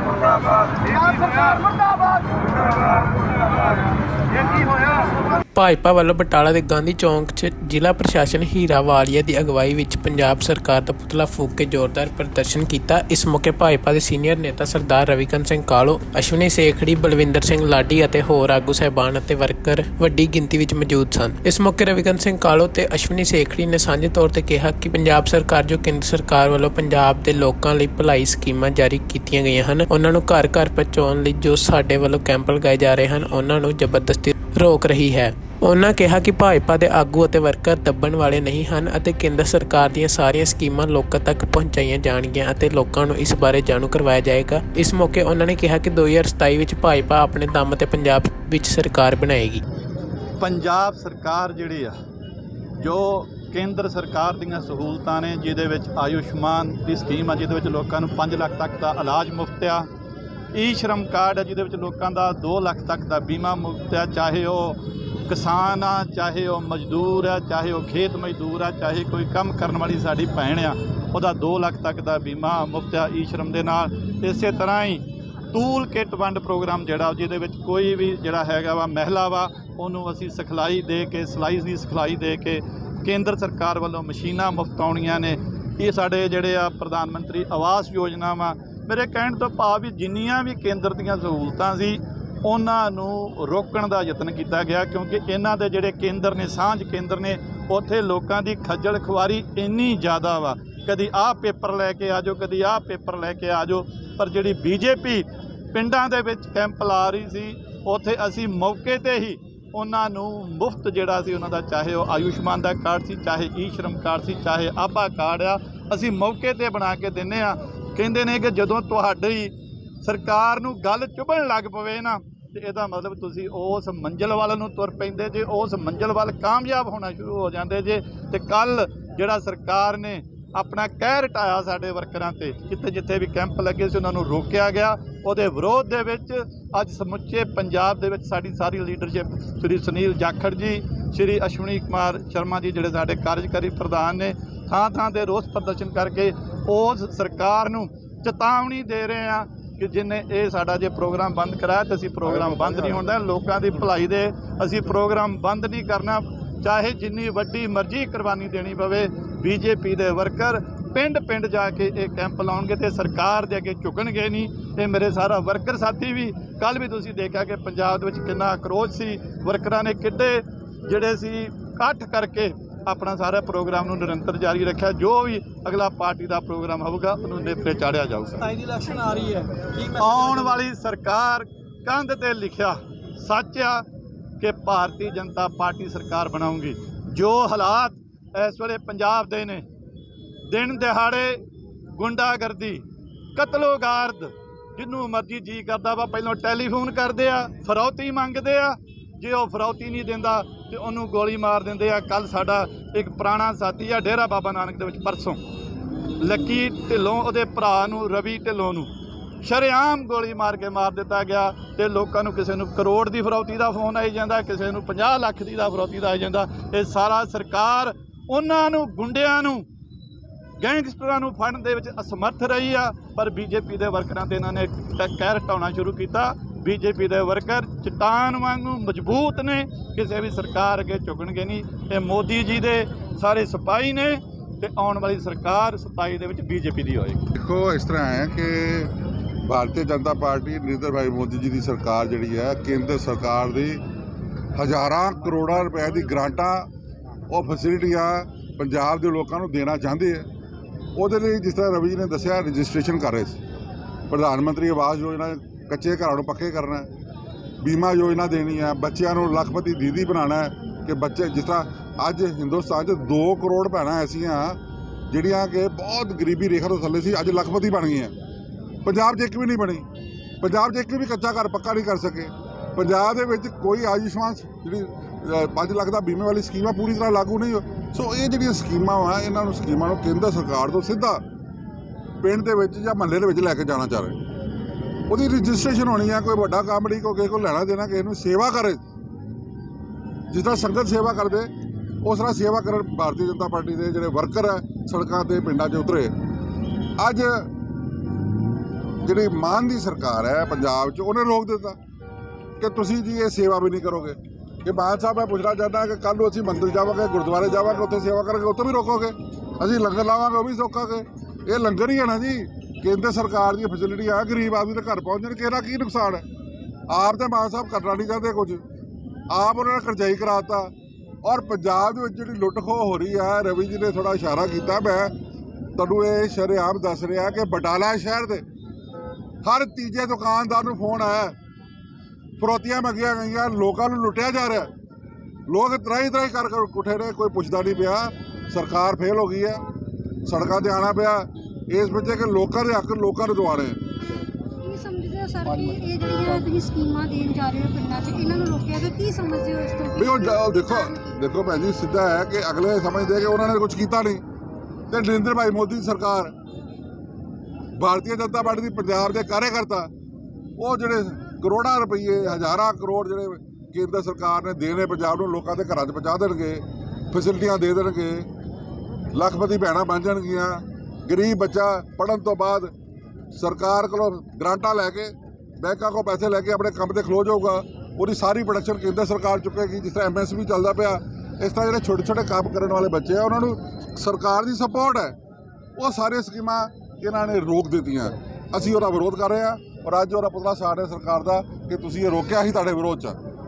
ਮੁਰਦਾਬਾਦ ਪੰਜਾਬ ਸਰਕਾਰ ਮੁਰਦਾਬਾਦ ਮੁਰਦਾਬਾਦ ਇਹ ਕੀ ਹੋਇਆ ਭਾਜਪਾ ਵੱਲੋਂ ਬਟਾਲਾ ਦੇ ਗਾਂਧੀ ਚੌਂਕ 'ਚ ਜ਼ਿਲ੍ਹਾ ਪ੍ਰਸ਼ਾਸਨ ਹੀਰਾ ਵਾਲੀਆ ਦੀ ਅਗਵਾਈ ਵਿੱਚ ਪੰਜਾਬ ਸਰਕਾਰ ਦਾ ਪੁਤਲਾ ਫੂਕ ਕੇ ਜ਼ੋਰਦਾਰ ਪ੍ਰਦਰਸ਼ਨ ਕੀਤਾ। ਇਸ ਮੌਕੇ ਭਾਜਪਾ ਦੇ ਸੀਨੀਅਰ ਨੇਤਾ ਸਰਦਾਰ ਰਵੀਕਰਨ ਸਿੰਘ ਕਾਲੋ, ਅਸ਼ਵਨੀ ਸੇਖੜੀ, ਬਲਵਿੰਦਰ ਸਿੰਘ ਲਾਡੀ ਅਤੇ ਹੋਰ ਆਗੂ, ਸਹਿਬਾਨ ਅਤੇ ਵਰਕਰ ਵੱਡੀ ਗਿਣਤੀ ਵਿੱਚ ਮੌਜੂਦ ਸਨ। ਇਸ ਮੌਕੇ ਰਵੀਕਰਨ ਸਿੰਘ ਕਾਲੋ ਤੇ ਅਸ਼ਵਨੀ ਸੇਖੜੀ ਨੇ ਸਾਂਝੇ ਤੌਰ ਤੇ ਕਿਹਾ ਕਿ ਪੰਜਾਬ ਸਰਕਾਰ, ਜੋ ਕੇਂਦਰ ਸਰਕਾਰ ਵੱਲੋਂ ਪੰਜਾਬ ਦੇ ਲੋਕਾਂ ਲਈ ਭਲਾਈ ਸਕੀਮਾਂ ਜਾਰੀ ਕੀਤੀਆਂ ਗਈਆਂ ਹਨ, ਉਹਨਾਂ ਨੂੰ ਘਰ ਘਰ ਪਹੁੰਚਾਉਣ ਲਈ ਜੋ ਸਾਡੇ ਵੱਲੋਂ ਕੈਂਪ ਲਗਾਏ ਜਾ ਰਹੇ ਹਨ, ਉਹਨਾਂ ਨੂੰ ਜ਼ਬਰਦਸਤੀ ਰੋਕ ਰਹੀ ਹੈ। ਉਹਨਾਂ ਕਿਹਾ ਕਿ ਭਾਜਪਾ ਦੇ ਆਗੂ ਅਤੇ ਵਰਕਰ ਦੱਬਣ ਵਾਲੇ ਨਹੀਂ ਹਨ ਅਤੇ ਕੇਂਦਰ ਸਰਕਾਰ ਦੀਆਂ ਸਾਰੀਆਂ ਸਕੀਮਾਂ ਲੋਕਾਂ ਤੱਕ ਪਹੁੰਚਾਈਆਂ ਜਾਣਗੀਆਂ ਅਤੇ ਲੋਕਾਂ ਨੂੰ ਇਸ ਬਾਰੇ ਜਾਣੂ ਕਰਵਾਇਆ ਜਾਏਗਾ। ਇਸ ਮੌਕੇ ਉਹਨਾਂ ਨੇ ਕਿਹਾ ਕਿ 2027 ਵਿੱਚ ਭਾਜਪਾ ਆਪਣੇ ਦਮ ਤੇ ਪੰਜਾਬ ਵਿੱਚ ਸਰਕਾਰ ਬਣਾਏਗੀ। ਪੰਜਾਬ ਸਰਕਾਰ ਜਿਹੜੀ ਆ, ਜੋ ਕੇਂਦਰ ਸਰਕਾਰ ਦੀਆਂ ਸਹੂਲਤਾਂ ਨੇ, ਜਿਹਦੇ ਵਿੱਚ ਆਯੁਸ਼ਮਾਨ ਦੀ ਸਕੀਮ ਆ, ਜਿਹਦੇ ਵਿੱਚ ਲੋਕਾਂ ਨੂੰ 5 ਲੱਖ ਤੱਕ ਦਾ ਇਲਾਜ ਮੁਫਤ ਆ ਈ ਸ਼ਰਮ ਕਾਰਡ ਆ ਜਿਹਦੇ ਵਿੱਚ ਲੋਕਾਂ ਦਾ 2 ਲੱਖ ਤੱਕ ਦਾ ਬੀਮਾ ਮੁਫਤ ਆ ਚਾਹੇ ਉਹ ਕਿਸਾਨ ਆ, ਚਾਹੇ ਉਹ ਮਜ਼ਦੂਰ ਆ ਚਾਹੇ ਉਹ ਖੇਤ ਮਜ਼ਦੂਰ ਆ ਚਾਹੇ ਕੋਈ ਕੰਮ ਕਰਨ ਵਾਲੀ ਸਾਡੀ ਭੈਣ ਆ, ਉਹਦਾ 2 ਲੱਖ ਤੱਕ ਦਾ ਬੀਮਾ ਮੁਫਤ ਆ ਈ ਸ਼ਰਮ ਦੇ ਨਾਲ। ਇਸੇ ਤਰ੍ਹਾਂ ਹੀ ਟੂਲ ਕਿੱਟ ਵੰਡ ਪ੍ਰੋਗਰਾਮ ਜਿਹੜਾ, ਜਿਹਦੇ ਵਿੱਚ ਕੋਈ ਵੀ ਜਿਹੜਾ ਹੈਗਾ ਵਾ, ਮਹਿਲਾ ਵਾ, ਉਹਨੂੰ ਅਸੀਂ ਸਿਖਲਾਈ ਦੇ ਕੇ ਸਿਲਾਈ ਦੀ ਸਿਖਲਾਈ ਦੇ ਕੇ ਕੇਂਦਰ ਸਰਕਾਰ ਵੱਲੋਂ ਮਸ਼ੀਨਾਂ ਮੁਫਤ ਆਉਣੀਆਂ ਨੇ। ਇਹ ਸਾਡੇ ਜਿਹੜੇ ਆ ਪ੍ਰਧਾਨ ਮੰਤਰੀ ਆਵਾਸ ਯੋਜਨਾ ਵਾ ਮੇਰੇ ਕਹਿਣ ਤੋਂ ਭਾਵ ਵੀ ਜਿੰਨੀਆਂ ਵੀ ਕੇਂਦਰ ਦੀਆਂ ਸਹੂਲਤਾਂ ਸੀ, ਉਹਨਾਂ ਨੂੰ ਰੋਕਣ ਦਾ ਯਤਨ ਕੀਤਾ ਗਿਆ ਕਿਉਂਕਿ ਇਹਨਾਂ ਦੇ ਜਿਹੜੇ ਕੇਂਦਰ ਨੇ, ਸਾਂਝ ਕੇਂਦਰ ਨੇ, ਉੱਥੇ ਲੋਕਾਂ ਦੀ ਖੱਜਲ ਖੁਆਰੀ ਇੰਨੀ ਜ਼ਿਆਦਾ ਵਾ। ਕਦੀ ਆਹ ਪੇਪਰ ਲੈ ਕੇ ਆਜੋ, ਕਦੀ ਆਹ ਪੇਪਰ ਲੈ ਕੇ ਆਜੋ, ਪਰ ਜਿਹੜੀ ਬੀਜੇਪੀ ਪਿੰਡਾਂ ਦੇ ਵਿੱਚ ਕੈਂਪ ਲਾ ਰਹੀ ਸੀ, ਉੱਥੇ ਅਸੀਂ ਮੌਕੇ ਤੇ ਹੀ ਉਹਨਾਂ ਨੂੰ ਮੁਫਤ ਜਿਹੜਾ ਸੀ, ਉਹਨਾਂ ਦਾ ਚਾਹੇ ਉਹ ਆਯੁਸ਼ਮਾਨ ਦਾ ਕਾਰਡ ਸੀ, ਚਾਹੇ ਈ ਸ਼ਰਮ ਕਾਰਡ ਸੀ, ਚਾਹੇ ਆਭਾ ਕਾਰਡ ਆ, ਅਸੀਂ ਮੌਕੇ ਤੇ ਬਣਾ ਕੇ ਦਿੰਨੇ ਆ। ਕਹਿੰਦੇ ਨੇ ਕਿ ਜਦੋਂ ਤੁਹਾਡੀ ਸਰਕਾਰ ਨੂੰ ਗੱਲ ਚੁਭਣ ਲੱਗ ਪਵੇ ਨਾ, ਤੇ ਇਹਦਾ ਮਤਲਬ ਤੁਸੀਂ ਉਸ ਮੰਜ਼ਲ ਵੱਲ ਨੂੰ ਤੁਰ ਪੈਂਦੇ ਜੇ, ਉਸ ਮੰਜ਼ਲ ਵੱਲ ਕਾਮਯਾਬ ਹੋਣਾ ਸ਼ੁਰੂ ਹੋ ਜਾਂਦੇ ਜੇ, ਤੇ ਕੱਲ ਜਿਹੜਾ ਸਰਕਾਰ ਨੇ ਆਪਣਾ ਕਹਿ ਰਟਾਇਆ ਸਾਡੇ ਵਰਕਰਾਂ ਤੇ, ਜਿੱਥੇ ਜਿੱਥੇ ਵੀ ਕੈਂਪ ਲੱਗੇ ਸੀ ਉਹਨਾਂ ਨੂੰ ਰੋਕਿਆ ਗਿਆ। ਉਹਦੇ ਵਿਰੋਧ ਦੇ ਵਿੱਚ ਅੱਜ ਸਮੁੱਚੇ ਪੰਜਾਬ ਦੇ ਵਿੱਚ ਸਾਡੀ ਸਾਰੀ ਲੀਡਰਸ਼ਿਪ ਸ੍ਰੀ ਸੁਨੀਲ ਜਾਖੜ ਜੀ, ਸ੍ਰੀ ਅਸ਼ਵਨੀ ਕੁਮਾਰ ਸ਼ਰਮਾ ਜੀ ਜਿਹੜੇ ਸਾਡੇ ਕਾਰਜਕਾਰੀ ਪ੍ਰਧਾਨ ਨੇ, ਥਾਂ ਥਾਂ ਤੇ ਰੋਸ ਪ੍ਰਦਰਸ਼ਨ ਕਰਕੇ ਉਸ ਸਰਕਾਰ ਨੂੰ ਚੇਤਾਵਨੀ ਦੇ ਰਹੇ ਆ ਕਿ ਜਿਨੇ ਇਹ ਸਾਡਾ ਜੇ ਪ੍ਰੋਗਰਾਮ ਬੰਦ ਕਰਾਇਆ ਤੇ ਅਸੀਂ ਪ੍ਰੋਗਰਾਮ ਬੰਦ ਨਹੀਂ ਹੁੰਦਾ। ਲੋਕਾਂ ਦੀ ਭਲਾਈ ਦੇ ਅਸੀਂ ਪ੍ਰੋਗਰਾਮ ਬੰਦ ਨਹੀਂ ਕਰਨਾ। ਚਾਹੇ ਜਿੰਨੀ ਵੱਡੀ ਮਰਜ਼ੀ ਕੁਰਬਾਨੀ ਦੇਣੀ ਪਵੇ, ਬੀਜੇਪੀ ਦੇ ਵਰਕਰ ਪਿੰਡ ਪਿੰਡ ਜਾ ਕੇ ਇਹ ਕੈਂਪ ਲਾਉਣਗੇ ਤੇ ਸਰਕਾਰ ਦੇ ਅੱਗੇ ਝੁਕਣਗੇ ਨਹੀਂ। ਇਹ ਮੇਰੇ ਸਾਰਾ ਵਰਕਰ ਸਾਥੀ ਵੀ ਕੱਲ ਵੀ ਤੁਸੀਂ ਦੇਖਿਆ ਕਿ ਪੰਜਾਬ ਦੇ ਵਿੱਚ ਕਿੰਨਾ ਅਕਰੋਚ ਸੀ। ਵਰਕਰਾਂ ਨੇ ਕਿੱਡੇ ਜਿਹੜੇ ਸੀ, ਇਕੱਠ ਕਰਕੇ ਆਪਣਾ ਸਾਰਾ ਪ੍ਰੋਗਰਾਮ ਨੂੰ ਨਿਰੰਤਰ ਜਾਰੀ ਰੱਖਿਆ। ਜੋ ਵੀ ਅਗਲਾ ਪਾਰਟੀ ਦਾ ਪ੍ਰੋਗਰਾਮ ਹੋਊਗਾ ਉਹਨੂੰ ਨੇਪਰੇ ਚਾੜਿਆ ਜਾਊਗਾ। 27 ਦੀ ਇਲੈਕਸ਼ਨ ਆ ਰਹੀ ਹੈ। ਕੀ ਆਉਣ ਵਾਲੀ ਸਰਕਾਰ ਕੰਧ ਤੇ ਲਿਖਿਆ ਸੱਚ ਆ ਕਿ ਭਾਰਤੀ ਜਨਤਾ ਪਾਰਟੀ ਸਰਕਾਰ ਬਣਾਉਂਗੀ ਜੋ ਹਾਲਾਤ ਇਸ ਵੇਲੇ ਪੰਜਾਬ ਦੇ ਨੇ ਦਿਨ ਦਿਹਾੜੇ ਗੁੰਡਾਗਰਦੀ ਕਤਲੋਗਾਰਦ ਜਿੰਨੂੰ ਮਰਜ਼ੀ ਜੀ ਕਰਦਾ ਵਾ ਪਹਿਲਾਂ ਟੈਲੀਫੋਨ ਕਰਦੇ ਆ ਫਰੌਤੀ ਮੰਗਦੇ ਆ ਜੇ ਉਹ ਫਰੌਤੀ ਨਹੀਂ ਦਿੰਦਾ ਤੇ ਉਹਨੂੰ ਗੋਲੀ ਮਾਰ ਦਿੰਦੇ ਆ ਕੱਲ ਸਾਡਾ ਇੱਕ ਪੁਰਾਣਾ ਸਾਥੀ ਆ, ਡੇਰਾ ਬਾਬਾ ਨਾਨਕ ਦੇ ਵਿੱਚ ਪਰਸੋਂ। ਲੱਕੀ ਢਿੱਲੋਂ, ਉਹਦੇ ਭਰਾ ਨੂੰ, ਰਵੀ ਢਿੱਲੋਂ ਨੂੰ ਸ਼ਰੇਆਮ ਗੋਲੀ ਮਾਰ ਕੇ ਮਾਰ ਦਿੱਤਾ ਗਿਆ ਤੇ ਲੋਕਾਂ ਨੂੰ ਕਿਸੇ ਨੂੰ ਕਰੋੜ ਦੀ ਫਰੌਤੀ ਦਾ ਫੋਨ ਆਈ ਜਾਂਦਾ, ਕਿਸੇ ਨੂੰ 50 ਲੱਖ ਦੀ ਦਾ ਫਰੌਤੀ ਦਾ ਆਈ ਜਾਂਦਾ। ਇਹ ਸਾਰਾ ਸਰਕਾਰ ਉਹਨਾਂ ਨੂੰ, ਗੁੰਡਿਆਂ ਨੂੰ, ਗੈਂਗਸਟਰਾਂ ਨੂੰ ਫੜਨ ਦੇ ਵਿੱਚ ਅਸਮਰਥ ਰਹੀ ਆ, ਪਰ ਬੀਜੇਪੀ ਦੇ ਵਰਕਰਾਂ ਤੇ ਇਹਨਾਂ ਨੇ ਕ- ਕਹਿਰ ਹਟਾਉਣਾ ਸ਼ੁਰੂ ਕੀਤਾ। ਬੀਜੇਪੀ ਦੇ ਵਰਕਰ ਚਟਾਨ ਵਾਂਗੂ ਮਜ਼ਬੂਤ ਨੇ, ਕਿਸੇ ਵੀ ਸਰਕਾਰ ਅੱਗੇ ਝੁਕਣਗੇ ਨਹੀਂ। ਇਹ ਮੋਦੀ ਜੀ ਦੇ ਸਾਰੇ ਸਿਪਾਹੀ ਨੇ ਤੇ ਆਉਣ ਵਾਲੀ ਸਰਕਾਰ 27 ਦੇ ਵਿੱਚ ਬੀਜੇਪੀ ਦੀ ਹੋਏਗੀ। ਦੇਖੋ, ਇਸ ਤਰ੍ਹਾਂ ਹੈ ਕਿ ਭਾਰਤੀ ਜਨਤਾ ਪਾਰਟੀ ਨਰਿੰਦਰ ਭਾਈ ਮੋਦੀ ਜੀ ਦੀ ਸਰਕਾਰ ਜਿਹੜੀ ਹੈ, ਕੇਂਦਰ ਸਰਕਾਰ ਦੀ ਹਜ਼ਾਰਾਂ ਕਰੋੜਾਂ ਰੁਪਏ ਦੀ ਗ੍ਰਾਂਟਾਂ, ਉਹ ਫੈਸਿਲਿਟੀਆਂ ਪੰਜਾਬ ਦੇ ਲੋਕਾਂ ਨੂੰ ਦੇਣਾ ਚਾਹੁੰਦੇ ਹੈ। ਉਹਦੇ ਲਈ ਜਿਸ ਤਰ੍ਹਾਂ ਰਵੀ ਜੀ ਨੇ ਦੱਸਿਆ, ਰਜਿਸਟ੍ਰੇਸ਼ਨ ਕਰ ਰਹੇ ਸੀ। ਪ੍ਰਧਾਨ ਮੰਤਰੀ ਆਵਾਸ ਯੋਜਨਾ ਕੱਚੇ ਘਰਾਂ ਨੂੰ ਪੱਕੇ ਕਰਨਾ ਹੈ। ਬੀਮਾ ਯੋਜਨਾ ਦੇਣੀ ਹੈ। ਬੱਚਿਆਂ ਨੂੰ ਲੱਖਪਤੀ ਦੀਦੀ ਬਣਾਉਣਾ ਹੈ ਕਿ ਬੱਚੇ ਜਿਸ ਤਰ੍ਹਾਂ ਅੱਜ ਹਿੰਦੁਸਤਾਨ 'ਚ 2 ਕਰੋੜ ਭੈਣਾਂ ਐਸੀਆਂ ਜਿਹੜੀਆਂ ਕਿ ਬਹੁਤ ਗਰੀਬੀ ਰੇਖਾ ਤੋਂ ਥੱਲੇ ਸੀ, ਅੱਜ ਲੱਖਪਤੀ ਬਣ ਗਈਆਂ। ਪੰਜਾਬ 'ਚ ਇੱਕ ਵੀ ਨਹੀਂ ਬਣੀ। ਪੰਜਾਬ 'ਚ ਇੱਕ ਵੀ ਕੱਚਾ ਘਰ ਪੱਕਾ ਨਹੀਂ ਕਰ ਸਕੇ। ਪੰਜਾਬ ਦੇ ਵਿੱਚ ਕੋਈ ਆਯੁਸ਼ਮਾਨ ਜਿਹੜੀ 5 ਲੱਖ ਦਾ ਬੀਮੇ ਵਾਲੀ ਸਕੀਮ ਆ ਪੂਰੀ ਤਰ੍ਹਾਂ ਲਾਗੂ ਨਹੀਂ ਹੋ ਸੋ ਇਹ ਜਿਹੜੀਆਂ ਸਕੀਮਾਂ ਵਾ, ਇਹਨਾਂ ਨੂੰ ਸਕੀਮਾਂ ਨੂੰ ਕੇਂਦਰ ਸਰਕਾਰ ਤੋਂ ਸਿੱਧਾ ਪਿੰਡ ਦੇ ਵਿੱਚ ਜਾਂ ਮਹੱਲੇ ਦੇ ਵਿੱਚ ਲੈ ਕੇ ਜਾਣਾ ਚਾਹ ਰਹੇ ਉਹਦੀ ਰਜਿਸਟ੍ਰੇਸ਼ਨ ਹੋਣੀ ਆ, ਕੋਈ ਵੱਡਾ ਕੰਮ ਨਹੀਂ, ਕੋਈ ਕਿਸੇ ਕੋਲ ਲੈਣਾ ਦੇਣਾ, ਕਿਸੇ ਨੂੰ ਸੇਵਾ ਕਰੇ। ਜਿਸ ਤਰ੍ਹਾਂ ਸੰਗਤ ਸੇਵਾ ਕਰਦੇ, ਉਸ ਤਰ੍ਹਾਂ ਸੇਵਾ ਕਰਨ ਭਾਰਤੀ ਜਨਤਾ ਪਾਰਟੀ ਦੇ ਜਿਹੜੇ ਵਰਕਰ ਹੈ ਸੜਕਾਂ ਤੇ ਪਿੰਡਾਂ 'ਚ ਉਤਰੇ। ਅੱਜ ਜਿਹੜੀ ਮਾਨ ਦੀ ਸਰਕਾਰ ਹੈ ਪੰਜਾਬ 'ਚ, ਉਹਨੇ ਰੋਕ ਦਿੱਤਾ ਕਿ ਤੁਸੀਂ ਜੀ ਇਹ ਸੇਵਾ ਵੀ ਨਹੀਂ ਕਰੋਗੇ। ਇਹ ਮਾਨ ਸਾਹਿਬ, ਮੈਂ ਪੁੱਛਣਾ ਚਾਹੁੰਦਾ ਕਿ ਕੱਲ ਨੂੰ ਅਸੀਂ ਮੰਦਿਰ ਜਾਵਾਂਗੇ, ਗੁਰਦੁਆਰੇ ਜਾਵਾਂਗੇ, ਉੱਥੇ ਸੇਵਾ ਕਰਾਂਗੇ ਉੱਥੇ ਵੀ ਰੋਕੋਗੇ? ਅਸੀਂ ਲੰਗਰ ਲਾਵਾਂਗੇ, ਉਹ ਵੀ ਰੋਕਾਂਗੇ। ਇਹ ਲੰਗਰ ਹੀ ਹੈ ਨਾ ਜੀ। ਕੇਂਦਰ ਸਰਕਾਰ ਦੀ ਫੈਸਿਲਿਟੀ ਆ, ਗਰੀਬ ਆਦਮੀ ਦੇ ਘਰ ਪਹੁੰਚਣ ਕਿ ਇਹਦਾ ਕੀ ਨੁਕਸਾਨ ਹੈ? ਆਪ ਤੇ ਮਾਨ ਸਾਹਿਬ ਕਰਨਾ ਨਹੀਂ ਚਾਹੁੰਦੇ ਕੁਝ। ਆਪ ਉਹਨਾਂ ਨੇ ਕਰਜ਼ਾਈ ਕਰਾਤਾ। ਔਰ ਪੰਜਾਬ ਦੇ ਵਿੱਚ ਜਿਹੜੀ ਲੁੱਟ ਖੋਹ ਹੋ ਰਹੀ ਹੈ ਰਵੀ ਜੀ ਨੇ ਥੋੜਾ ਇਸ਼ਾਰਾ ਕੀਤਾ, ਮੈਂ ਤੁਹਾਨੂੰ ਇਹ ਸ਼ਰੇਆਮ ਦੱਸ ਰਿਹਾ ਕਿ ਬਟਾਲਾ ਸ਼ਹਿਰ ਦੇ ਹਰ ਤੀਜੇ ਦੁਕਾਨਦਾਰ ਨੂੰ ਫੋਨ ਆਇਆ। ਫਰੋਤੀਆਂ ਮੰਗੀਆਂ ਗਈਆਂ, ਲੋਕਾਂ ਨੂੰ ਲੁੱਟਿਆ ਜਾ ਰਿਹਾ। ਲੋਕ ਤਰਾਈ ਤਰਾਈ ਕਰ ਕਰ ਉੱਠੇ ਨੇ, ਕੋਈ ਪੁੱਛਦਾ ਨਹੀਂ ਪਿਆ। ਸਰਕਾਰ ਫੇਲ ਹੋ ਗਈ ਹੈ, ਸੜਕਾਂ ਤੇ ਆਣਾ ਪਿਆ। ਇਸ ਵਿੱਚ ਕਿ ਲੋਕਾਂ ਦੇ ਹੱਕ ਲੋਕਾਂ ਨੂੰ ਦਿਵਾਣੇ ਕੀ ਸਮਝਦੇ ਹੋ ਸਰ ਕਿ ਇਹ ਜਿਹੜੀਆਂ ਤੁਸੀਂ ਸਕੀਮਾਂ ਦੇਣ ਜਾ ਰਹੇ ਹੋ ਪਿੰਡਾਂ 'ਚ ਇਹਨਾਂ ਨੂੰ ਰੋਕਿਆ ਗਿਆ? ਕੀ ਸਮਝਦੇ ਹੋ ਇਸ ਤੋਂ ਵੀ ਉਹ ਜ- ਉਹ ਦੇਖੋ ਦੇਖੋ ਭੈਣ ਜੀ ਸਿੱਧਾ ਹੈ ਕਿ ਅਗਲੇ ਸਮਝਦੇ ਕਿ ਉਹਨਾਂ ਨੇ ਕੁਝ ਕੀਤਾ ਨਹੀਂ। ਤੇ ਨਰਿੰਦਰ ਭਾਈ ਮੋਦੀ ਦੀ ਸਰਕਾਰ ਭਾਰਤੀ ਜਨਤਾ ਪਾਰਟੀ ਦੀ ਪੰਜਾਬ ਦੇ ਕਾਰਜਕਰਤਾ ਉਹ ਜਿਹੜੇ ਕਰੋੜਾਂ ਰੁਪਏ ਹਜ਼ਾਰਾਂ ਕਰੋੜ ਜਿਹੜੇ ਕੇਂਦਰ ਸਰਕਾਰ ਨੇ ਦੇਣੇ ਪੰਜਾਬ ਨੂੰ ਲੋਕਾਂ ਦੇ ਘਰਾਂ 'ਚ ਪਹੁੰਚਾ ਦੇਣਗੇ ਫੈਸਿਲਿਟੀਆਂ ਦੇ ਦੇਣਗੇ ਲੱਖਪਤੀ ਭੈਣਾਂ ਬਣ ਜਾਣਗੀਆਂ। ਗਰੀਬ ਬੱਚਾ ਪੜਨ ਤੋਂ ਬਾਅਦ ਸਰਕਾਰ ਕੋਲੋਂ ਗ੍ਰਾਂਟਾਂ ਲੈ ਕੇ ਬੈਂਕਾਂ ਕੋਲ ਪੈਸੇ ਲੈ ਕੇ ਆਪਣੇ ਕੰਮ ਤੇ ਖਲੋ ਜਾਊਗਾ, ਉਹਦੀ ਸਾਰੀ ਪ੍ਰੋਡਕਸ਼ਨ ਕੇਂਦਰ ਸਰਕਾਰ ਚੁੱਕੇਗੀ, ਜਿਸ ਤਰ੍ਹਾਂ ਐਮਐਸਪੀ ਚੱਲਦਾ ਪਿਆ। ਇਸ ਤਰ੍ਹਾਂ ਜਿਹੜੇ ਛੋਟੇ ਛੋਟੇ ਕੰਮ ਕਰਨ ਵਾਲੇ ਬੱਚੇ ਆ, ਉਹਨਾਂ ਨੂੰ ਸਰਕਾਰ ਦੀ ਸਪੋਰਟ ਹੈ। ਉਹ ਸਾਰੇ ਸਕੀਮਾਂ ਇਹਨਾਂ ਨੇ ਰੋਕ ਦਿੱਤੀਆਂ। ਅਸੀਂ ਉਹਦਾ ਵਿਰੋਧ ਕਰ ਰਹੇ ਹਾਂ ਔਰ ਅੱਜ ਉਹਦਾ ਪੁਤਲਾ ਸਾੜ ਰਿਹਾ ਸਰਕਾਰ ਦਾ ਕਿ ਤੁਸੀਂ ਇਹ ਰੋਕਿਆ ਹੀ ਤੁਹਾਡੇ ਵਿਰੋਧ 'ਚ।